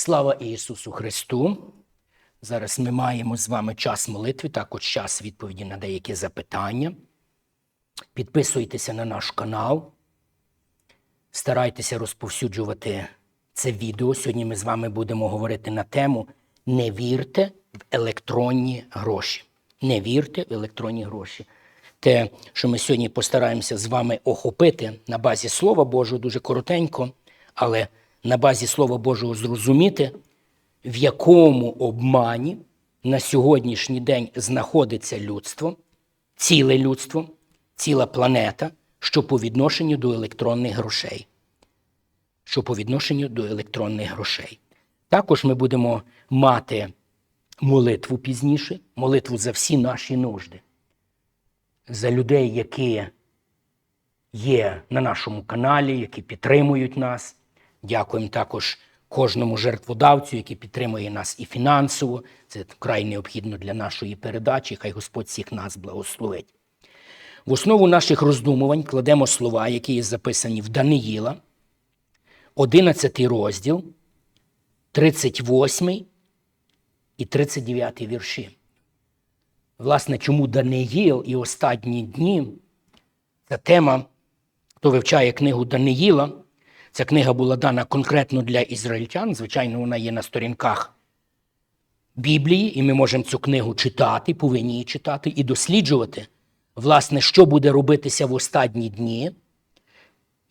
Слава Ісусу Христу! Зараз ми маємо з вами час молитви, також час відповіді на деякі запитання. Підписуйтеся на наш канал, старайтеся розповсюджувати це відео. Сьогодні ми з вами будемо говорити на тему Не вірте в електронні гроші. Не вірте в електронні гроші. Те, що ми сьогодні постараємося з вами охопити на базі Слова Божого, дуже коротенько, але на базі Слова Божого зрозуміти, в якому обмані на сьогоднішній день знаходиться людство, ціле людство, ціла планета, що по відношенню до електронних грошей. Що по відношенню до електронних грошей. Також ми будемо мати молитву пізніше, молитву за всі наші нужди, за людей, які є на нашому каналі, які підтримують нас. Дякуємо також кожному жертводавцю, який підтримує нас і фінансово. Це вкрай необхідно для нашої передачі. Хай Господь всіх нас благословить. В основу наших роздумувань кладемо слова, які є записані в Даниїла, 11 розділ, 38 і 39 вірші. Власне, чому Даниїл і останні дні ця тема, хто вивчає книгу Даниїла, ця книга була дана конкретно для ізраїльтян. Звичайно, вона є на сторінках Біблії, і ми можемо цю книгу читати, повинні її читати і досліджувати, власне, що буде робитися в останні дні,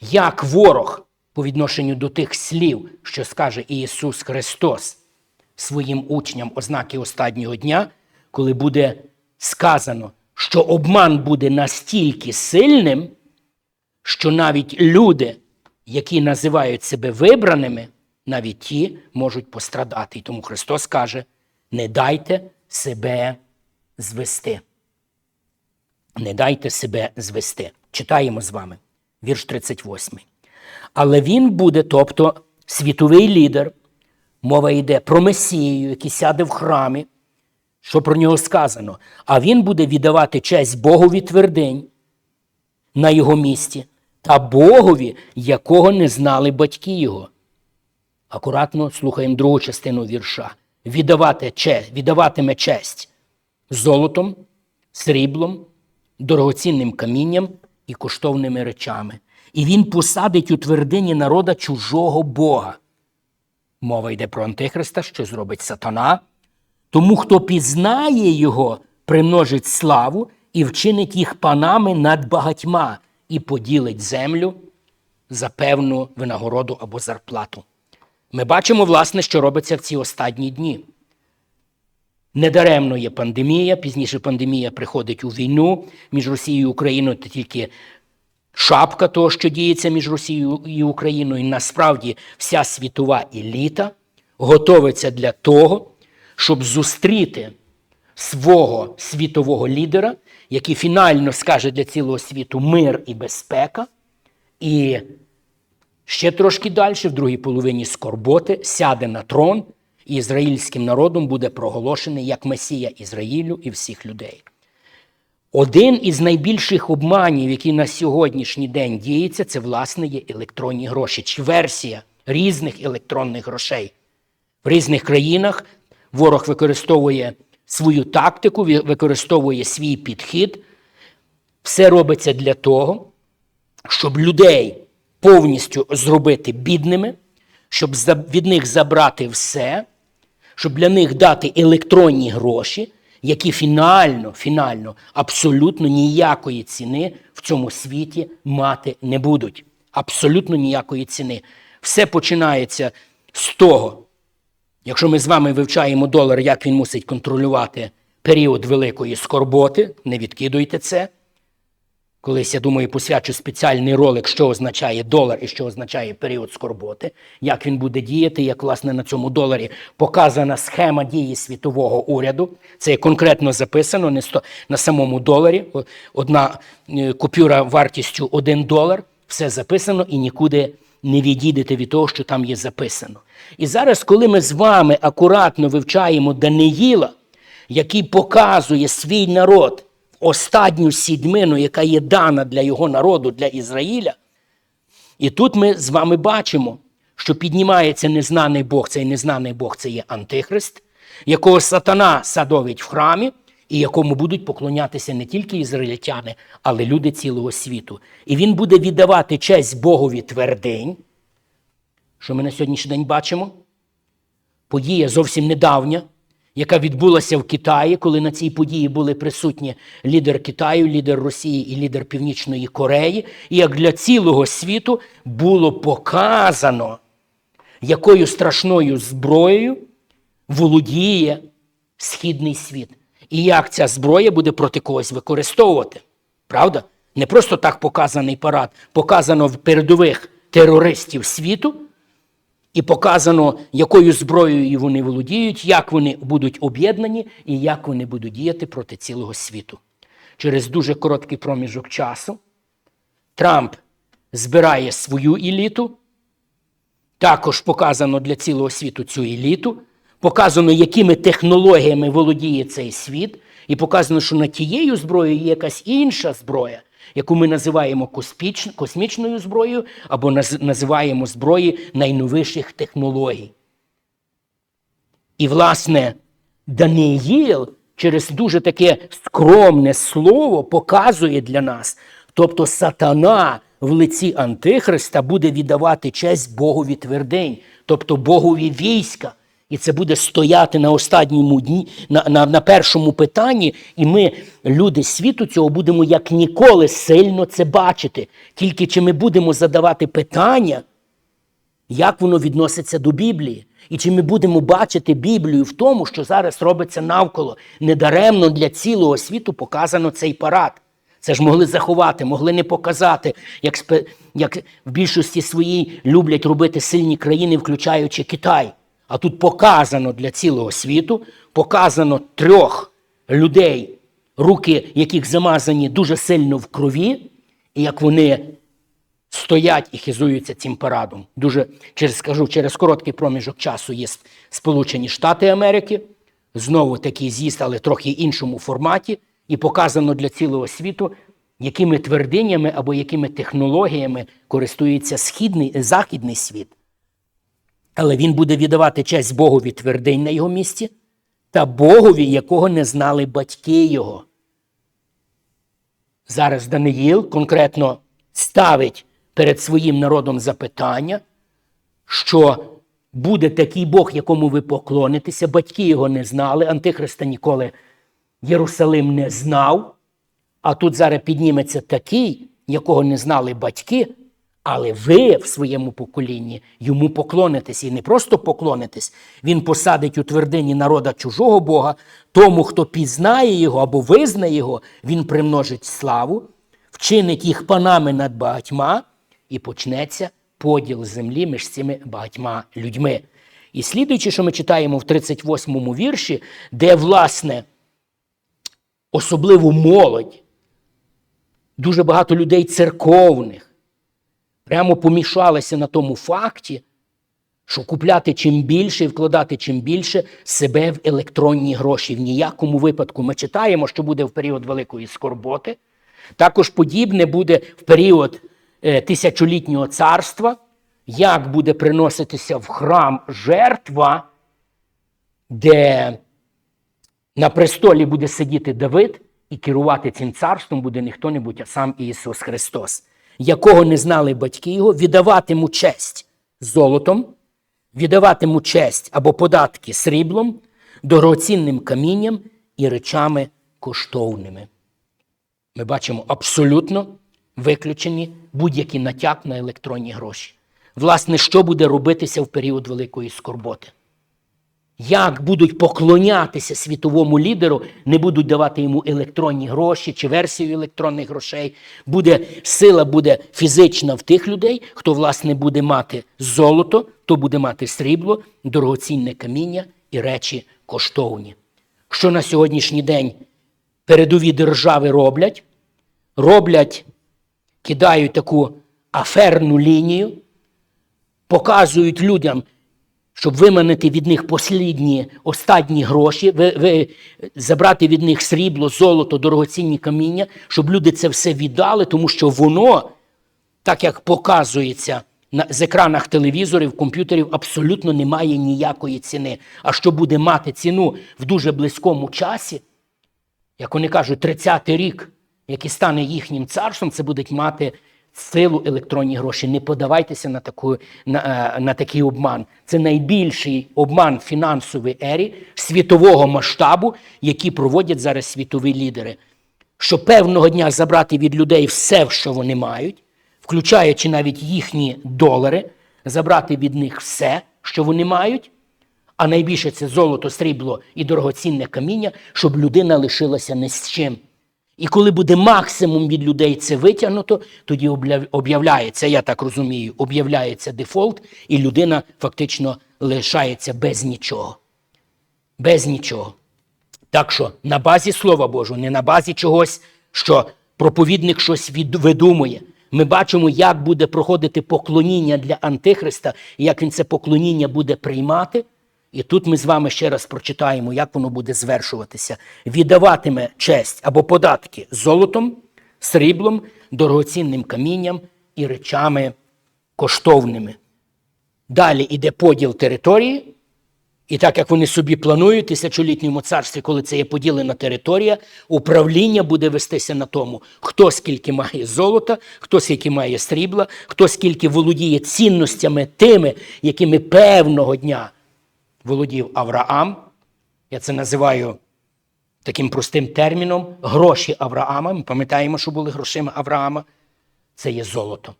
як ворог по відношенню до тих слів, що скаже Ісус Христос своїм учням ознаки останнього дня, коли буде сказано, що обман буде настільки сильним, що навіть люди, які називають себе вибраними, навіть ті можуть пострадати. І тому Христос каже: не дайте себе звести. Не дайте себе звести. Читаємо з вами вірш 38. Але він буде, тобто світовий лідер, мова йде про Месію, який сяде в храмі, що про нього сказано, а він буде віддавати честь Богові твердинь на його місці та Богові, якого не знали батьки його. Акуратно слухаємо другу частину вірша. Віддавати честь, віддаватиме честь золотом, сріблом, дорогоцінним камінням і коштовними речами. І він посадить у твердині народа чужого Бога. Мова йде про Антихриста, що зробить сатана. Тому, хто пізнає його, примножить славу і вчинить їх панами над багатьма і поділить землю за певну винагороду або зарплату. Ми бачимо, власне, що робиться в ці останні дні. Недаремно є пандемія, пізніше пандемія приходить у війну між Росією і Україною, це тільки шапка того, що діється між Росією і Україною. І насправді вся світова еліта готовиться для того, щоб зустріти свого світового лідера, який фінально скаже для цілого світу мир і безпека. І ще трошки далі, в другій половині скорботи, сяде на трон, і ізраїльським народом буде проголошений як Месія Ізраїлю і всіх людей. Один із найбільших обманів, який на сьогоднішній день діється, це власне є електронні гроші, чи версія різних електронних грошей. В різних країнах ворог використовує свою тактику, використовує свій підхід. Все робиться для того, щоб людей повністю зробити бідними, щоб від них забрати все, щоб для них дати електронні гроші, які фінально, фінально абсолютно ніякої ціни в цьому світі мати не будуть. Абсолютно ніякої ціни. Все починається з того, якщо ми з вами вивчаємо долар, як він мусить контролювати період великої скорботи, не відкидуйте це. Колись, я думаю, посвячу спеціальний ролик, що означає долар і що означає період скорботи, як він буде діяти, як, власне, на цьому доларі показана схема дії світового уряду. Це конкретно записано не сто, на самому доларі. Одна е, купюра вартістю 1 долар, все записано і нікуди не відійдете від того, що там є записано. І зараз, коли ми з вами акуратно вивчаємо Даниїла, який показує свій народ останню сідьмину, яка є дана для його народу, для Ізраїля. І тут ми з вами бачимо, що піднімається незнаний Бог, цей незнаний Бог це є Антихрист, якого сатана садовить в храмі, і якому будуть поклонятися не тільки ізраїльтяни, але люди цілого світу. І він буде віддавати честь Богові твердинь, що ми на сьогоднішній день бачимо. Подія зовсім недавня, яка відбулася в Китаї, коли на цій події були присутні лідер Китаю, лідер Росії і лідер Північної Кореї, і як для цілого світу було показано, якою страшною зброєю володіє східний світ. І як ця зброя буде проти когось використовувати. Правда? Не просто так показаний парад, показано в передових терористів світу, і показано, якою зброєю вони володіють, як вони будуть об'єднані і як вони будуть діяти проти цілого світу. Через дуже короткий проміжок часу Трамп збирає свою еліту, також показано для цілого світу цю еліту, показано, якими технологіями володіє цей світ, і показано, що над тією зброєю є якась інша зброя, яку ми називаємо космічною зброєю або називаємо зброї найновіших технологій. І, власне, Даниїл через дуже таке скромне слово показує для нас. Тобто сатана в лиці Антихриста буде віддавати честь Богові твердинь, тобто Богові війська. І це буде стояти на останньому дні, на, на, на першому питанні, і ми, люди світу, цього будемо як ніколи сильно це бачити. Тільки чи ми будемо задавати питання, як воно відноситься до Біблії. І чи ми будемо бачити Біблію в тому, що зараз робиться навколо недаремно для цілого світу показано цей парад. Це ж могли заховати, могли не показати, як, як в більшості своїй люблять робити сильні країни, включаючи Китай. А тут показано для цілого світу, показано трьох людей, руки яких замазані дуже сильно в крові, і як вони стоять і хизуються цим парадом. Дуже через скажу, через короткий проміжок часу є Сполучені Штати Америки, знову такий з'їзд, але трохи іншому форматі, і показано для цілого світу, якими твердинями або якими технологіями користується східний західний світ. Але він буде віддавати честь Богові твердинь на його місці та Богові, якого не знали батьки його. Зараз Даниїл конкретно ставить перед своїм народом запитання, що буде такий Бог, якому ви поклонитеся, батьки його не знали, Антихриста ніколи Єрусалим не знав, а тут зараз підніметься такий, якого не знали батьки, але ви в своєму поколінні йому поклонитесь. І не просто поклонитесь, він посадить у твердині народа чужого Бога, тому, хто пізнає його або визнає його, він примножить славу, вчинить їх панами над багатьма, і почнеться поділ землі між цими багатьма людьми. І слідуючи, що ми читаємо в 38-му вірші, де, власне, особливо молодь, дуже багато людей церковних, прямо помішалися на тому факті, що купляти чим більше і вкладати чим більше себе в електронні гроші. В ніякому випадку ми читаємо, що буде в період Великої скорботи. Також подібне буде в період е, тисячолітнього царства, як буде приноситися в храм жертва, де на престолі буде сидіти Давид, і керувати цим царством буде не хто-небудь, а сам Ісус Христос, якого не знали батьки його, віддаватиму честь золотом, віддаватиму честь або податки сріблом, дорогоцінним камінням і речами коштовними. Ми бачимо абсолютно виключені будь-які натяк на електронні гроші. Власне, що буде робитися в період великої скорботи? Як будуть поклонятися світовому лідеру, не будуть давати йому електронні гроші чи версію електронних грошей. Буде сила буде фізична в тих людей, хто власне буде мати золото, хто буде мати срібло, дорогоцінне каміння і речі коштовні. Що на сьогоднішній день передові держави роблять? Роблять, кидають таку аферну лінію, показують людям, щоб виманити від них послідні останні гроші, ви, ви, забрати від них срібло, золото, дорогоцінні каміння, щоб люди це все віддали, тому що воно, так як показується на, з екранах телевізорів, комп'ютерів абсолютно немає ніякої ціни. А що буде мати ціну в дуже близькому часі, як вони кажуть, 30-й рік, який стане їхнім царством, це будуть мати силу електронні гроші. Не подавайтеся на, таку, на, е, на такий обман. Це найбільший обман в фінансовій ері світового масштабу, який проводять зараз світові лідери. Що певного дня забрати від людей все, що вони мають, включаючи навіть їхні долари, забрати від них все, що вони мають, а найбільше це золото, срібло і дорогоцінне каміння, щоб людина лишилася не з чим. І коли буде максимум від людей це витягнуто, тоді об'являється, я так розумію, об'являється дефолт, і людина фактично лишається без нічого. Без нічого. Так що на базі Слова Божого, не на базі чогось, що проповідник щось видумує. Ми бачимо, як буде проходити поклоніння для Антихриста, і як він це поклоніння буде приймати. І тут ми з вами ще раз прочитаємо, як воно буде звершуватися. Віддаватиме честь або податки золотом, сріблом, дорогоцінним камінням і речами коштовними. Далі йде поділ території, і так як вони собі планують тисячолітньому царстві, коли це є поділена територія, управління буде вестися на тому, хто скільки має золота, хто скільки має срібла, хто скільки володіє цінностями тими, якими певного дня володів Авраам. Я це називаю таким простим терміном гроші Авраама. Ми пам'ятаємо, що були грошима Авраама. Це є золото.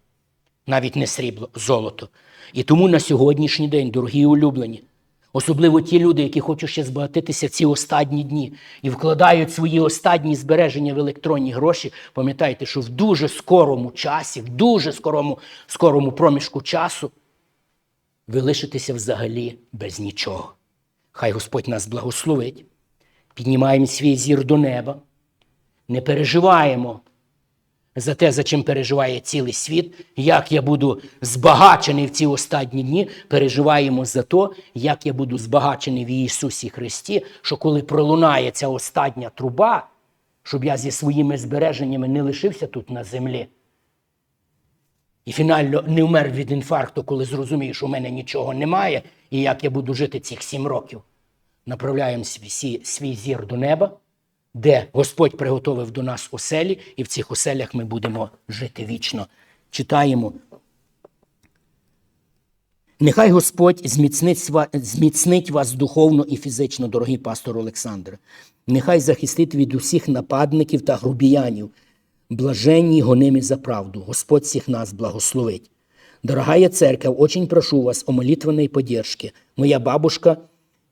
Навіть не срібло, золото. І тому на сьогоднішній день, дорогі улюблені, особливо ті люди, які хочуть ще збагатитися в ці останні дні і вкладають свої останні збереження в електронні гроші, пам'ятайте, що в дуже скорому часі, в дуже скорому, скорому проміжку часу ви лишитеся взагалі без нічого. Хай Господь нас благословить. Піднімаємо свій зір до неба, не переживаємо за те, за чим переживає цілий світ, як я буду збагачений в ці останні дні, переживаємо за те, як я буду збагачений в Ісусі Христі, що коли пролунає ця остання труба, щоб я зі своїми збереженнями не лишився тут на землі. І фінально не вмер від інфаркту, коли зрозумію, що в мене нічого немає, і як я буду жити цих сім років. Направляємо свій, свій зір до неба, де Господь приготовив до нас оселі, і в цих оселях ми будемо жити вічно. Читаємо. Нехай Господь зміцнить, сва- зміцнить вас духовно і фізично, дорогий пастор Олександр. Нехай захистить від усіх нападників та грубіянів, блаженні гонимі за правду. Господь всіх нас благословить. Дорогая церковь, очень прошу вас о молитвенной поддержке. Моя бабушка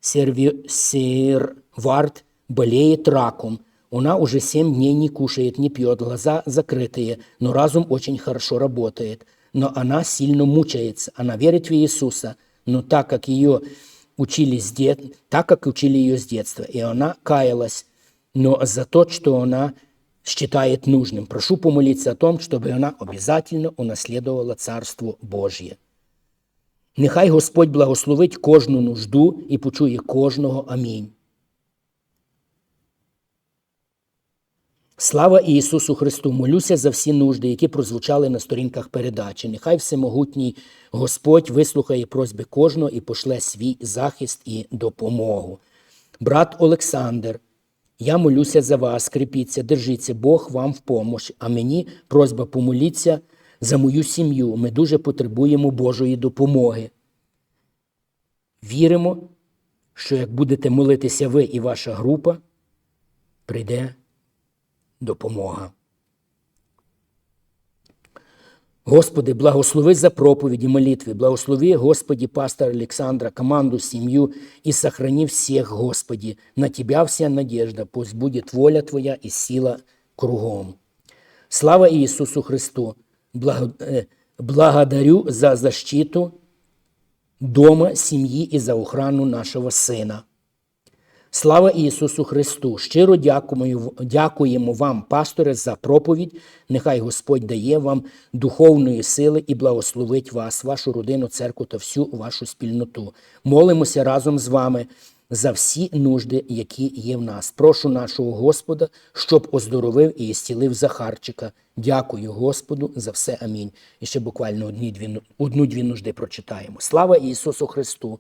Серви... Сервард болеет раком. Она уже семь дней не кушает, не пьет, глаза закрытые, но разум очень хорошо работает. Но она сильно мучается. Она верит в Иисуса, но так как ее учили с дет... так как учили ее с детства, и она каялась, но за то, что она считает нужным. Прошу помолиться о том, чтобы она обязательно унаследовала Царство Божье. Нехай Господь благословить кожну нужду і почує кожного. Амінь. Слава Ісусу Христу! Молюся за всі нужди, які прозвучали на сторінках передачі. Нехай всемогутній Господь вислухає просьби кожного і пошле свій захист і допомогу. Брат Олександр, я молюся за вас, кріпіться, держіться, Бог вам в помощ. А мені просьба помоліться за мою сім'ю. Ми дуже потребуємо Божої допомоги. Віримо, що як будете молитися ви і ваша група, прийде допомога. Господи, благослови за проповіді молитви, благослови, Господи, пастора Александра, команду, семью и сохрани всех, Господи. На Тебя вся надежда, пусть будет воля Твоя и сила кругом. Слава Иисусу Христу! Э, Благодарю за защиту дома, семьи и за охрану нашего сына. Слава Ісусу Христу! Щиро дякуємо, вам, пасторе, за проповідь. Нехай Господь дає вам духовної сили і благословить вас, вашу родину, церкву та всю вашу спільноту. Молимося разом з вами за всі нужди, які є в нас. Прошу нашого Господа, щоб оздоровив і зцілив Захарчика. Дякую Господу за все. Амінь. І ще буквально одну-дві нужди прочитаємо. Слава Ісусу Христу!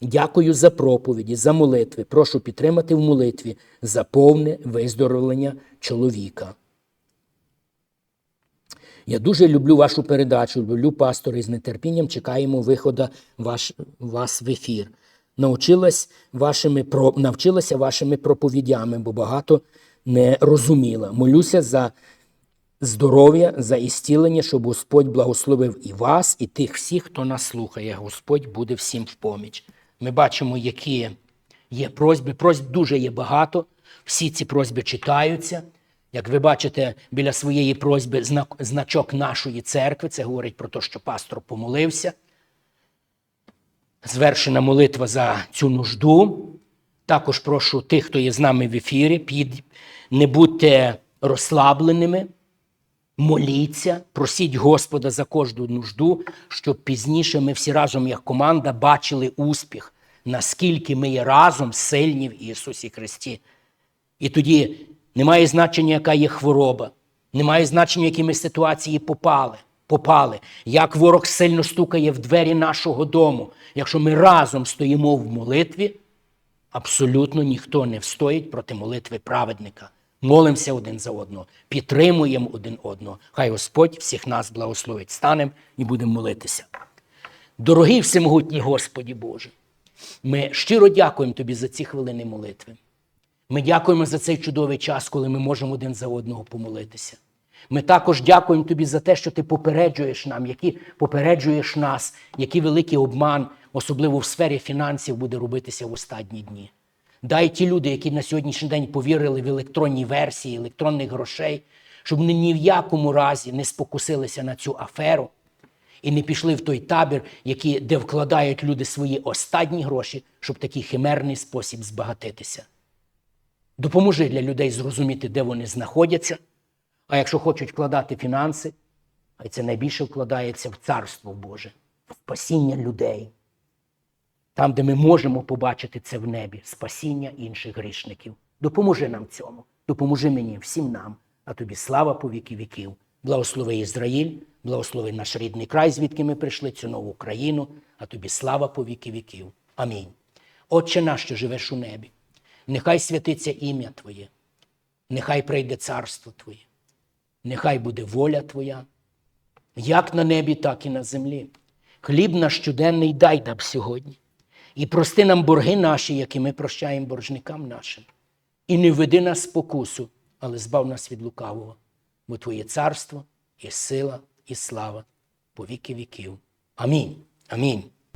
Дякую за проповіді, за молитви. Прошу підтримати в молитві за повне виздоровлення чоловіка. Я дуже люблю вашу передачу, люблю пастори з нетерпінням чекаємо виходу ваш, вас в ефір. Навчилась вашими, навчилася вашими проповідями, бо багато не розуміла. Молюся за здоров'я, за істілення, щоб Господь благословив і вас, і тих всіх, хто нас слухає. Господь буде всім в поміч. Ми бачимо, які є просьби. Просьб дуже є багато. Всі ці просьби читаються. Як ви бачите, біля своєї просьби значок нашої церкви, це говорить про те, що пастор помолився. Звершена молитва за цю нужду. Також прошу тих, хто є з нами в ефірі, під... не будьте розслабленими, моліться, просіть Господа за кожну нужду, щоб пізніше ми всі разом, як команда, бачили успіх, наскільки ми є разом сильні в Ісусі Христі. І тоді немає значення, яка є хвороба, немає значення, які ми ситуації попали, попали, як ворог сильно стукає в двері нашого дому. Якщо ми разом стоїмо в молитві, абсолютно ніхто не встоїть проти молитви праведника. Молимося один за одного, підтримуємо один одного. Хай Господь всіх нас благословить. Станемо і будемо молитися. Дорогий всемогутній Господі Боже, ми щиро дякуємо Тобі за ці хвилини молитви. Ми дякуємо за цей чудовий час, коли ми можемо один за одного помолитися. Ми також дякуємо тобі за те, що ти попереджуєш нам, які попереджуєш нас, який великий обман, особливо в сфері фінансів, буде робитися в останні дні. Дай ті люди, які на сьогоднішній день повірили в електронні версії, електронних грошей, щоб вони ні в якому разі не спокусилися на цю аферу і не пішли в той табір, який, де вкладають люди свої останні гроші, щоб такий химерний спосіб збагатитися. Допоможи для людей зрозуміти, де вони знаходяться. А якщо хочуть вкладати фінанси, хай це найбільше вкладається в Царство Боже, в спасіння людей. Там, де ми можемо побачити це в небі, спасіння інших грішників. Допоможи нам цьому, допоможи мені, всім нам, а тобі слава по віки віків. Благослови Ізраїль, благослови наш рідний край, звідки ми прийшли, цю нову країну, а тобі слава по віки віків. Амінь. Отче наш, що живеш у небі, нехай святиться ім'я Твоє, нехай прийде царство Твоє, нехай буде воля Твоя, як на небі, так і на землі. Хліб наш щоденний дай нам сьогодні. І прости нам борги наші, які ми прощаємо боржникам нашим. І не веди нас спокусу, але збав нас від лукавого, бо Твоє царство і сила, і слава по віки віків. Амінь. Амінь.